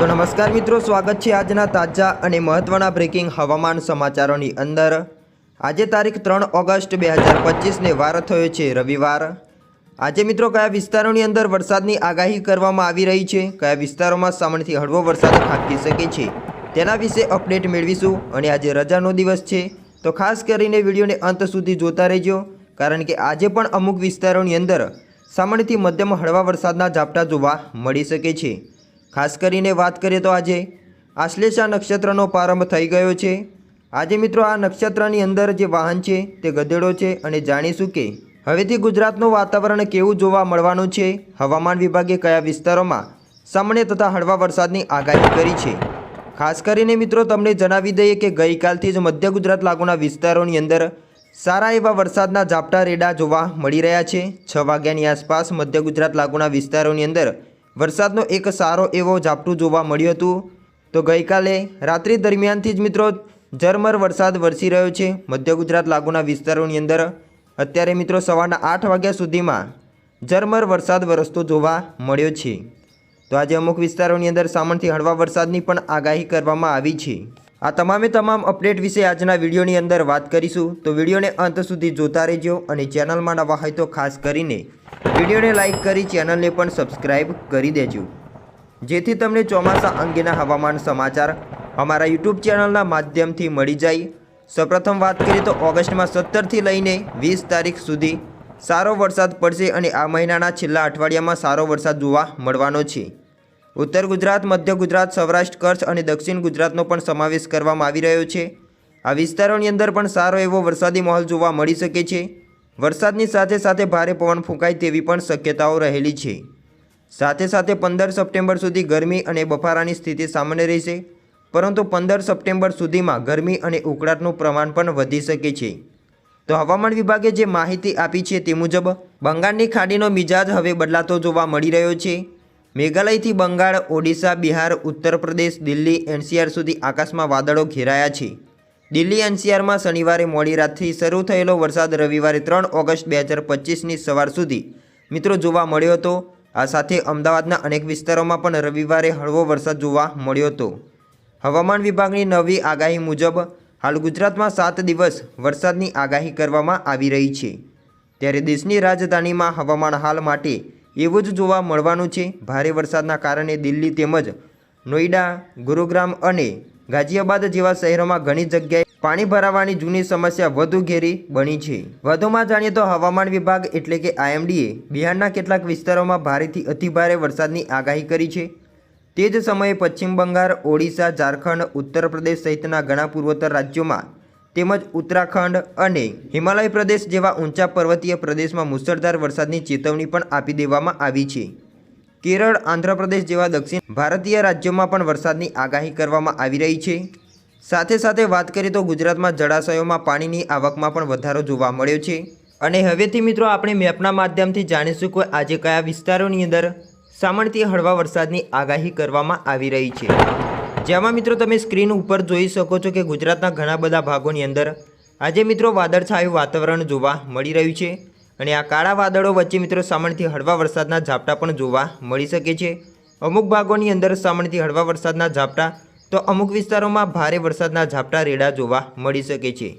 તો નમસ્કાર મિત્રો, સ્વાગત છે આજના તાજા અને મહત્વના બ્રેકિંગ હવામાન સમાચારોની અંદર. આજે તારીખ ત્રણ ઓગસ્ટ બે હજાર પચીસને વાર થયો છે રવિવાર. આજે મિત્રો કયા વિસ્તારોની અંદર વરસાદની આગાહી કરવામાં આવી રહી છે? કયા વિસ્તારોમાં સામાન્યથી હળવો વરસાદ ખાબકી શકે છે? તેના વિશે અપડેટ મેળવીશું અને આજે રજાનો દિવસ છે. તો ખાસ કરીને વિડીયોને અંત સુધી જોતા રહેજો, કારણ કે આજે પણ અમુક વિસ્તારોની અંદર સામાન્યથી મધ્યમ હળવા વરસાદના ઝાપટા જોવા મળી શકે છે. ખાસ કરીને વાત કરીએ તો આજે આશ્લેષા નક્ષત્રનો પ્રારંભ થઈ ગયો છે. આજે મિત્રો આ નક્ષત્રની અંદર જે વાહન છે તે ગધેડો છે અને જાણીશું કે હવેથી ગુજરાતનું વાતાવરણ કેવું જોવા મળવાનું છે, હવામાન વિભાગે કયા વિસ્તારોમાં સામાન્ય તથા હળવા વરસાદની આગાહી કરી છે. ખાસ કરીને મિત્રો તમને જણાવી દઈએ કે ગઈકાલથી જ મધ્ય ગુજરાત લાગુના વિસ્તારોની અંદર સારા એવા વરસાદના ઝાપટા રેડા જોવા મળી રહ્યા છે. છ વાગ્યાની આસપાસ મધ્ય ગુજરાત લાગુના વિસ્તારોની અંદર વરસાદનો એક સારો એવો ઝાપટું જોવા મળ્યું હતું. તો ગઈકાલે રાત્રિ દરમિયાનથી જ મિત્રો ઝરમર વરસાદ વરસી રહ્યો છે. મધ્ય ગુજરાત લાગુના વિસ્તારોની અંદર અત્યારે મિત્રો સવારના આઠ વાગ્યા સુધીમાં ઝરમર વરસાદ વરસતો જોવા મળ્યો છે. તો આજે અમુક વિસ્તારોની અંદર સામાનથી હળવા વરસાદની પણ આગાહી કરવામાં આવી છે. આ તમામે તમામ અપડેટ વિશે આજના વિડીયોની અંદર વાત કરીશું. તો વિડીયોને અંત સુધી જોતા રહેજો અને ચેનલમાં નવા હોય તો ખાસ કરીને વિડીયોને લાઇક કરી ચેનલને પણ સબસ્ક્રાઇબ કરી દેજો. જેથી તમને ચોમાસા અંગેના હવામાન સમાચાર અમારા યુટ્યુબ ચેનલના માધ્યમથી મળી જાય. સૌપ્રથમ વાત કરીએ તો ઓગસ્ટમાં સત્તરથી લઈને વીસ તારીખ સુધી સારો વરસાદ પડશે અને આ મહિનાના છેલ્લા અઠવાડિયામાં સારો વરસાદ જોવા મળવાનો છે. ઉત્તર ગુજરાત, મધ્ય ગુજરાત, સૌરાષ્ટ્ર, કચ્છ અને દક્ષિણ ગુજરાતનો પણ સમાવેશ કરવામાં આવી રહ્યો છે. આ વિસ્તારોની અંદર પણ સારો એવો વરસાદી માહોલ જોવા મળી શકે છે. વરસાદની સાથે સાથે ભારે પવન ફૂંકાય તેવી પણ શક્યતાઓ રહેલી છે. સાથે સાથે પંદર સપ્ટેમ્બર સુધી ગરમી અને બફારાની સ્થિતિ સામાન્ય રહેશે, પરંતુ પંદર સપ્ટેમ્બર સુધીમાં ગરમી અને ઉકળાટનું પ્રમાણ પણ વધી શકે છે. તો હવામાન વિભાગે જે માહિતી આપી છે તે મુજબ, બંગાળની ખાડીનો મિજાજ હવે બદલાતો જોવા મળી રહ્યો છે. મેઘાલયથી બંગાળ, ઓડિશા, બિહાર, ઉત્તર પ્રદેશ, દિલ્હી, એનસીઆર સુધી આકાશમાં વાદળો ઘેરાયા છે. દિલ્હી એનસીઆરમાં શનિવારે મોડી રાતથી શરૂ થયેલો વરસાદ રવિવારે ત્રણ ઓગસ્ટ બે હજાર પચીસની સવાર સુધી મિત્રો જોવા મળ્યો હતો. આ સાથે અમદાવાદના અનેક વિસ્તારોમાં પણ રવિવારે હળવો વરસાદ જોવા મળ્યો હતો. હવામાન વિભાગની નવી આગાહી મુજબ હાલ ગુજરાતમાં સાત દિવસ વરસાદની આગાહી કરવામાં આવી રહી છે. ત્યારે દેશની રાજધાનીમાં હવામાન હાલ માટે એવું જ જોવા મળવાનું છે. ભારે વરસાદના કારણે દિલ્હી તેમજ નોઈડા, ગુરુગ્રામ અને ગાઝિયાબાદ જેવા શહેરોમાં ઘણી જગ્યાએ પાણી ભરાવાની જૂની સમસ્યા વધુ ઘેરી બની છે. વધુમાં જાણીએ તો હવામાન વિભાગ એટલે કે આઈએમડીએ બિહારના કેટલાક વિસ્તારોમાં ભારેથી અતિભારે વરસાદની આગાહી કરી છે. તે જ સમયે પશ્ચિમ બંગાળ, ઓડિશા, ઝારખંડ, ઉત્તર પ્રદેશ સહિતના ઘણા પૂર્વોત્તર રાજ્યોમાં તેમજ ઉત્તરાખંડ અને હિમાલય પ્રદેશ જેવા ઊંચા પર્વતીય પ્રદેશમાં મુસળધાર વરસાદની ચેતવણી પણ આપી દેવામાં આવી છે. કેરળ, આંધ્રપ્રદેશ જેવા દક્ષિણ ભારતીય રાજ્યોમાં પણ વરસાદની આગાહી કરવામાં આવી રહી છે. સાથે સાથે વાત કરીએ તો ગુજરાતમાં જળાશયોમાં પાણીની આવકમાં પણ વધારો જોવા મળ્યો છે. અને હવેથી મિત્રો આપણે મેપના માધ્યમથી જાણીશું કે આજે કયા વિસ્તારોની અંદર સામાન્યથી હળવા વરસાદની આગાહી કરવામાં આવી રહી છે. જેમાં મિત્રો તમે સ્ક્રીન ઉપર જોઈ શકો છો કે ગુજરાતના ઘણા બધા ભાગોની અંદર આજે મિત્રો વાદળછાયું વાતાવરણ જોવા મળી રહ્યું છે અને આ કાળા વાદળો વચ્ચે મિત્રો સામાન્યથી હળવા વરસાદના ઝાપટા પણ જોવા મળી શકે છે. અમુક ભાગોની અંદર સામાન્યથી હળવા વરસાદના ઝાપટા તો અમુક વિસ્તારોમાં ભારે વરસાદના ઝાપટા રેડા જોવા મળી શકે છે.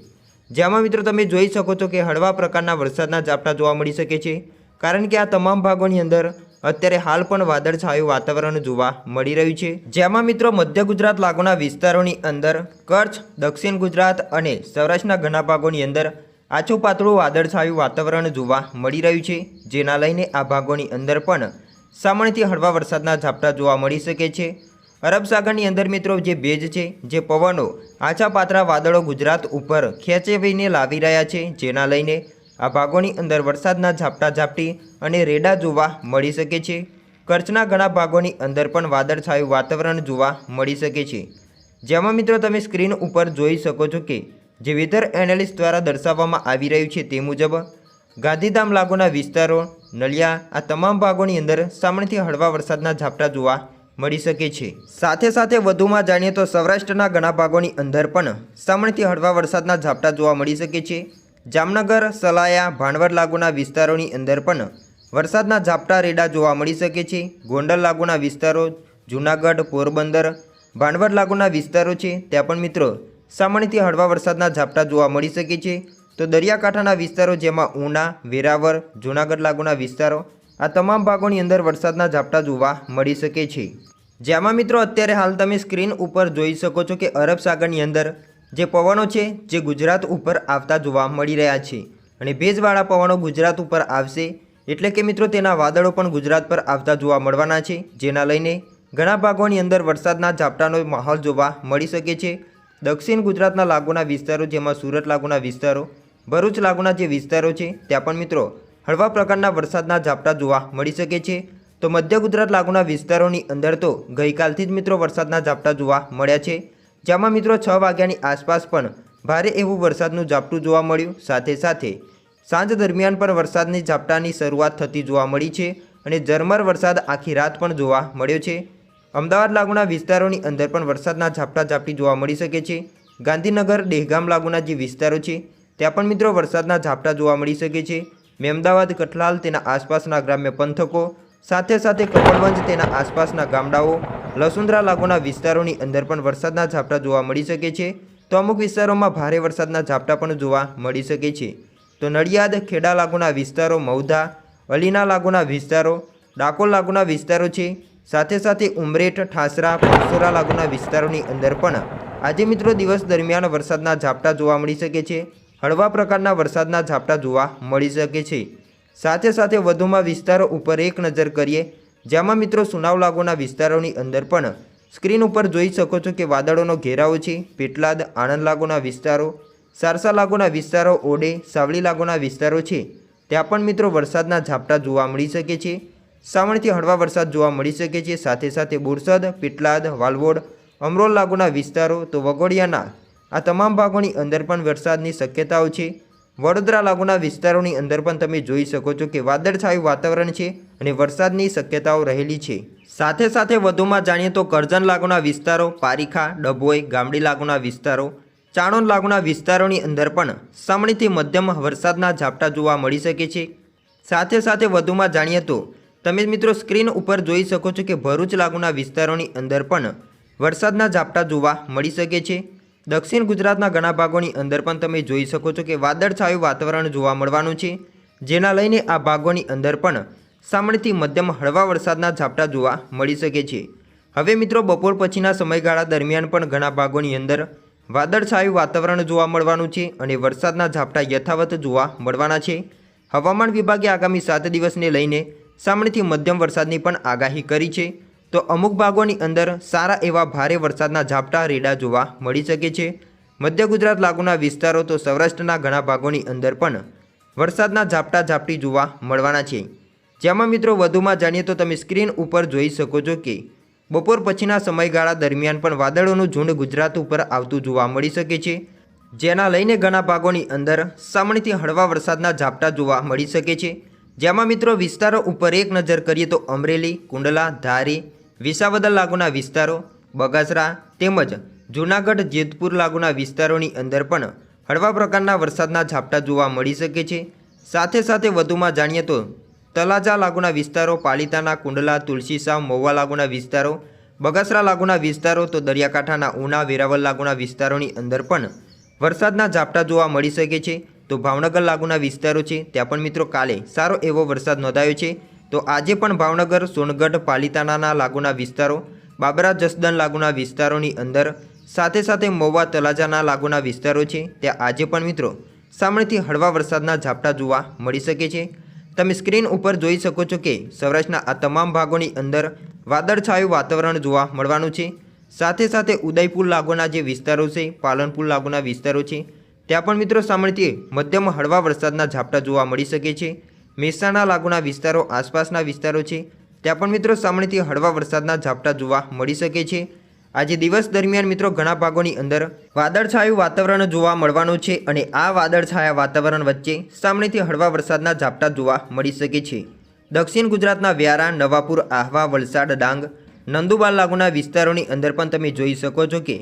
જેમાં મિત્રો તમે જોઈ શકો છો કે હળવા પ્રકારના વરસાદના ઝાપટા જોવા મળી શકે છે. કારણ કે આ તમામ ભાગોની અંદર અત્યારે હાલ પણ વાદળછાયું વાતાવરણ જોવા મળી રહ્યું છે. જેમાં મિત્રો મધ્ય ગુજરાત લાગુના વિસ્તારોની અંદર કચ્છ, દક્ષિણ ગુજરાત અને સૌરાષ્ટ્રના ઘણા ભાગોની અંદર આછું પાતળું વાદળછાયું વાતાવરણ જોવા મળી રહ્યું છે. જેના લઈને આ ભાગોની અંદર પણ સામાન્યથી હળવા વરસાદના ઝાપટા જોવા મળી શકે છે. અરબ સાગરની અંદર મિત્રો જે ભેજ છે, જે પવનો આછા પાતળા વાદળો ગુજરાત ઉપર ખેંચવીને લાવી રહ્યા છે. જેના લઈને આ ભાગોની અંદર વરસાદના ઝાપટા ઝાપટી અને રેડા જોવા મળી શકે છે. કચ્છના ઘણા ભાગોની અંદર પણ વાદળછાયું વાતાવરણ જોવા મળી શકે છે. જેમાં મિત્રો તમે સ્ક્રીન ઉપર જોઈ શકો છો કે જે વેધર એનાલિસ્ટ દ્વારા દર્શાવવામાં આવી રહ્યું છે તે મુજબ, ગાંધીધામ લાગુના વિસ્તારો, નલિયા, આ તમામ ભાગોની અંદર સામાન્યથી હળવા વરસાદના ઝાપટા જોવા મળી શકે છે. સાથે સાથે વધુમાં જાણીએ તો સૌરાષ્ટ્રના ઘણા ભાગોની અંદર પણ સામાન્યથી હળવા વરસાદના ઝાપટા જોવા મળી શકે છે. જામનગર, સલાયા, ભાણવડ લાગુના વિસ્તારોની અંદર પણ વરસાદના ઝાપટા રેડા જોવા મળી શકે છે. ગોંડલ લાગુના વિસ્તારો, જૂનાગઢ, પોરબંદર ભાંડવડ લાગુના વિસ્તારો છે. ત્યાં પણ મિત્રો સામાન્યથી હળવા વરસાદના ઝાપટા જોવા મળી શકે છે. તો દરિયાકાંઠાના વિસ્તારો જેમાં ઉના વેરાવર જૂનાગઢ લાગુના વિસ્તારો, આ તમામ ભાગોની અંદર વરસાદના ઝાપટા જોવા મળી શકે છે. જેમાં મિત્રો અત્યારે હાલ તમે સ્ક્રીન ઉપર જોઈ શકો છો કે અરબ સાગરની અંદર જે પવનો છે, જે ગુજરાત ઉપર આવતા જોવા મળી રહ્યા છે. અને ભેજવાળા પવનો ગુજરાત ઉપર આવશે, એટલે કે મિત્રો તેના વાદળો પણ ગુજરાત પર આવતા જોવા મળવાના છે, જેના લઈને ઘણા ભાગોની અંદર વરસાદના ઝાપટાનો માહોલ જોવા મળી શકે છે. દક્ષિણ ગુજરાતના લાગુના વિસ્તારો જેમાં સુરત લાગુના વિસ્તારો, ભરૂચ લાગુના જે વિસ્તારો છે, ત્યાં પણ મિત્રો હળવા પ્રકારના વરસાદના ઝાપટા જોવા મળી શકે છે. તો મધ્ય ગુજરાત લાગુના વિસ્તારોની અંદર તો ગઈકાલથી જ મિત્રો વરસાદના ઝાપટા જોવા મળ્યા છે. જેમાં મિત્રો છ વાગ્યાની આસપાસ પણ ભારે એવું વરસાદનું ઝાપટું જોવા મળ્યું. સાથે સાથે સાંજ દરમિયાન પણ વરસાદની ઝાપટાની શરૂઆત થતી જોવા મળી છે અને ઝરમર વરસાદ આખી રાત પણ જોવા મળ્યો છે. અમદાવાદ લાગુના વિસ્તારોની અંદર પણ વરસાદના ઝાપટા ઝાપટી જોવા મળી શકે છે. ગાંધીનગર, દહેગામ લાગુના જે વિસ્તારો છે, ત્યાં પણ મિત્રો વરસાદના ઝાપટા જોવા મળી શકે છે. મેમદાવાદ કઠલાલ તેના આસપાસના ગ્રામ્ય પંથકો સાથે સાથે કપડવંજ તેના આસપાસના ગામડાઓ લસુંદરા લાગુના વિસ્તારોની અંદર પણ વરસાદના ઝાપટા જોવા મળી શકે છે. તો અમુક વિસ્તારોમાં ભારે વરસાદના ઝાપટા પણ જોવા મળી શકે છે. તો નડિયાદ, ખેડા લાગુના વિસ્તારો મૌધા અલીના લાગુના વિસ્તારો, ડાકોર લાગુના વિસ્તારો છે. સાથે સાથે ઉમરેઠ, ઠાસરા પરસોરા લાગુના વિસ્તારોની અંદર પણ આજે મિત્રો દિવસ દરમિયાન વરસાદના ઝાપટા જોવા મળી શકે છે. હળવા પ્રકારના વરસાદના ઝાપટા જોવા મળી શકે છે. સાથે સાથે વધુમાં વિસ્તારો ઉપર એક નજર કરીએ, જેમાં મિત્રો સુનાવ લાગુના વિસ્તારોની અંદર પણ સ્ક્રીન ઉપર જોઈ શકો છો કે વાદળોનો ઘેરાવો છે, પેટલાદ, આણંદ લાગુના વિસ્તારો, સારસા લાગુના વિસ્તારો, ઓડે સાવલી લાગુના વિસ્તારો છે. ત્યાં પણ મિત્રો વરસાદના ઝાપટા જોવા મળી શકે છે. સાવણથી હળવા વરસાદ જોવા મળી શકે છે. સાથે સાથે બોરસદ, પેટલાદ, વાલવોડ, અમરોલ લાગુના વિસ્તારો, તો વગોડિયાના આ તમામ ભાગોની અંદર પણ વરસાદની શક્યતાઓ છે. વડોદરા લાગુના વિસ્તારોની અંદર પણ તમે જોઈ શકો છો કે વાદળછાયું વાતાવરણ છે અને વરસાદની શક્યતાઓ રહેલી છે. સાથે સાથે વધુમાં જાણીએ તો કરજણ લાગુના વિસ્તારો, પારીખા, ડભોઈ, ગામડી લાગુના વિસ્તારો, ચાણોદ લાગુના વિસ્તારોની અંદર પણ સામણીથી મધ્યમ વરસાદના ઝાપટા જોવા મળી શકે છે. સાથે સાથે વધુમાં જાણીએ તો તમે મિત્રો સ્ક્રીન ઉપર જોઈ શકો છો કે ભરૂચ લાગુના વિસ્તારોની અંદર પણ વરસાદના ઝાપટા જોવા મળી શકે છે. દક્ષિણ ગુજરાતના ઘણા ભાગોની અંદર પણ તમે જોઈ શકો છો કે વાદળછાયું વાતાવરણ જોવા મળવાનું છે. જેના લઈને આ ભાગોની અંદર પણ સામણીથી મધ્યમ હળવા વરસાદના ઝાપટા જોવા મળી શકે છે. હવે મિત્રો, બપોર પછીના સમયગાળા દરમિયાન પણ ઘણા ભાગોની અંદર વાદળછાયું વાતાવરણ જોવા મળવાનું છે અને વરસાદના ઝાપટા યથાવત જોવા મળવાના છે. હવામાન વિભાગે આગામી સાત દિવસને લઈને સામણીથી મધ્યમ વરસાદની પણ આગાહી કરી છે. તો અમુક ભાગોની અંદર સારા એવા ભારે વરસાદના ઝાપટા રેડા જોવા મળી શકે છે. મધ્ય ગુજરાત લાગુના વિસ્તારો તો સૌરાષ્ટ્રના ઘણા ભાગોની અંદર પણ વરસાદના ઝાપટા ઝાપટી જોવા મળવાના છે. જેમાં મિત્રો વધુમાં જાણીએ તો તમે સ્ક્રીન ઉપર જોઈ શકો છો કે બપોર પછીના સમયગાળા દરમિયાન પણ વાદળોનું ઝુંડ ગુજરાત ઉપર આવતું જોવા મળી શકે છે. જેના લઈને ઘણા ભાગોની અંદર સામણીથી હળવા વરસાદના ઝાપટા જોવા મળી શકે છે. જેમાં મિત્રો વિસ્તારો ઉપર એક નજર કરીએ તો અમરેલી, કુંડલા, ધારી વિસાવદર લાગુના વિસ્તારો, બગાસરા તેમજ જૂનાગઢ, જેતપુર લાગુના વિસ્તારોની અંદર પણ હળવા પ્રકારના વરસાદના ઝાપટા જોવા મળી શકે છે. સાથે સાથે વધુમાં જાણીએ તો તલાજા લાગુના વિસ્તારો, પાલિતાના કુંડલા તુલસીસામ મહુવા લાગુના વિસ્તારો, બગાસરા લાગુના વિસ્તારો તો દરિયાકાંઠાના ઉના વેરાવલ લાગુના વિસ્તારોની અંદર પણ વરસાદના ઝાપટા જોવા મળી શકે છે. તો ભાવનગર લાગુના વિસ્તારો છે, ત્યાં પણ મિત્રો કાલે સારો એવો વરસાદ નોંધાયો છે. તો આજે પણ ભાવનગર, સોનગઢ, પાલિતાણાના લાગુના વિસ્તારો, બાબરા જસદન લાગુના વિસ્તારોની અંદર સાથે સાથે મહુવા તલાજાના લાગુના વિસ્તારો છે. ત્યાં આજે પણ મિત્રો સામેથી હળવા વરસાદના ઝાપટા જોવા મળી શકે છે. તમે સ્ક્રીન ઉપર જોઈ શકો છો કે સૌરાષ્ટ્રના આ તમામ ભાગોની અંદર વાદળછાયું વાતાવરણ જોવા મળવાનું છે. સાથે સાથે ઉદયપુર લાગુના જે વિસ્તારો છે, પાલનપુર લાગુના વિસ્તારો છે, ત્યાં પણ મિત્રો સામેથી મધ્યમ હળવા વરસાદના ઝાપટા જોવા મળી શકે છે. મહેસાણા લાગુના વિસ્તારો આસપાસના વિસ્તારો છે. ત્યાં પણ મિત્રો સામેથી હળવા વરસાદના ઝાપટા જોવા મળી શકે છે. આજે દિવસ દરમિયાન મિત્રો ઘણા ભાગોની અંદર વાદળછાયું વાતાવરણ જોવા મળવાનું છે અને આ વાદળછાયા વાતાવરણ વચ્ચે સામેથી હળવા વરસાદના ઝાપટા જોવા મળી શકે છે. દક્ષિણ ગુજરાતના વ્યારા, નવાપુર, આહવા, વલસાડ, ડાંગ, નંદુબાર લાગુના વિસ્તારોની અંદર પણ તમે જોઈ શકો છો કે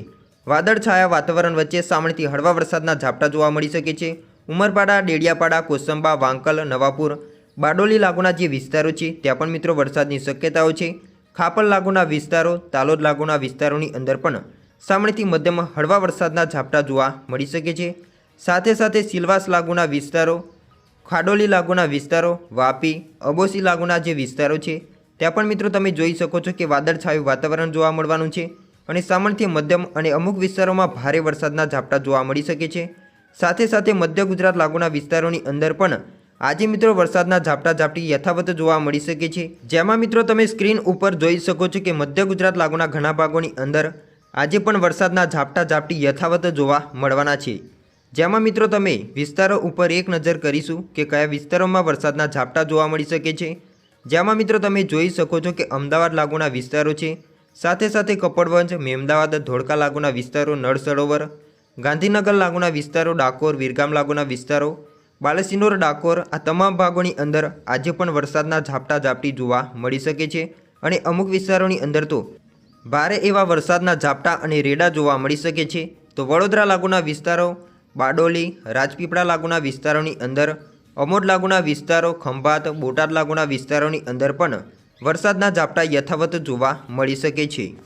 વાદળછાયા વાતાવરણ વચ્ચે સામેથી હળવા વરસાદના ઝાપટા જોવા મળી શકે છે. ઉમરપાડા, ડેડિયાપાડા, કોસંબા, વાંકલ, નવાપુર, બારડોલી લાગુના જે વિસ્તારો છે, ત્યાં પણ મિત્રો વરસાદની શક્યતાઓ છે. ખાપર લાગુના વિસ્તારો, તાલોદ લાગુના વિસ્તારોની અંદર પણ સામાન્યથી મધ્યમ હળવા વરસાદના ઝાપટા જોવા મળી શકે છે. સાથે સાથે સિલવાસ લાગુના વિસ્તારો, ખાડોલી લાગુના વિસ્તારો, વાપી, અબોસી લાગુના જે વિસ્તારો છે, ત્યાં પણ મિત્રો તમે જોઈ શકો છો કે વાદળછાયું વાતાવરણ જોવા મળવાનું છે અને સામાન્યથી મધ્યમ અને અમુક વિસ્તારોમાં ભારે વરસાદના ઝાપટા જોવા મળી શકે છે. સાથે સાથે મધ્ય ગુજરાત લાગુના વિસ્તારોની અંદર પણ આજે મિત્રો વરસાદના ઝાપટા ઝાપટી યથાવત જોવા મળી શકે છે. જેમાં મિત્રો તમે સ્ક્રીન ઉપર જોઈ શકો છો કે મધ્ય ગુજરાત લાગુના ઘણા ભાગોની અંદર આજે પણ વરસાદના ઝાપટા ઝાપટી યથાવત જોવા મળવાના છે. જેમાં મિત્રો તમે વિસ્તારો ઉપર એક નજર કરીશું કે કયા વિસ્તારોમાં વરસાદના ઝાપટા જોવા મળી શકે છે. જેમાં મિત્રો તમે જોઈ શકો છો કે અમદાવાદ લાગુના વિસ્તારો છે. સાથે સાથે કપડવંજ, મેમદાવાદ, ધોળકા લાગુના વિસ્તારો, નળ સરોવર ગાંધીનગર લાગુના વિસ્તારો, ડાકોર, વિરગામ લાગુના વિસ્તારો, બાલસિનોર, ડાકોર, આ તમામ ભાગોની અંદર આજે પણ વરસાદના ઝાપટા ઝાપટી જોવા મળી શકે છે અને અમુક વિસ્તારોની અંદર તો ભારે એવા વરસાદના ઝાપટા અને રેડા જોવા મળી શકે છે. તો વડોદરા લાગુના વિસ્તારો, બારડોલી, રાજપીપળા લાગુના વિસ્તારોની અંદર, અમોદ લાગુના વિસ્તારો, ખંભાત, બોટાદ લાગુના વિસ્તારોની અંદર પણ વરસાદના ઝાપટા યથાવત જોવા મળી શકે છે.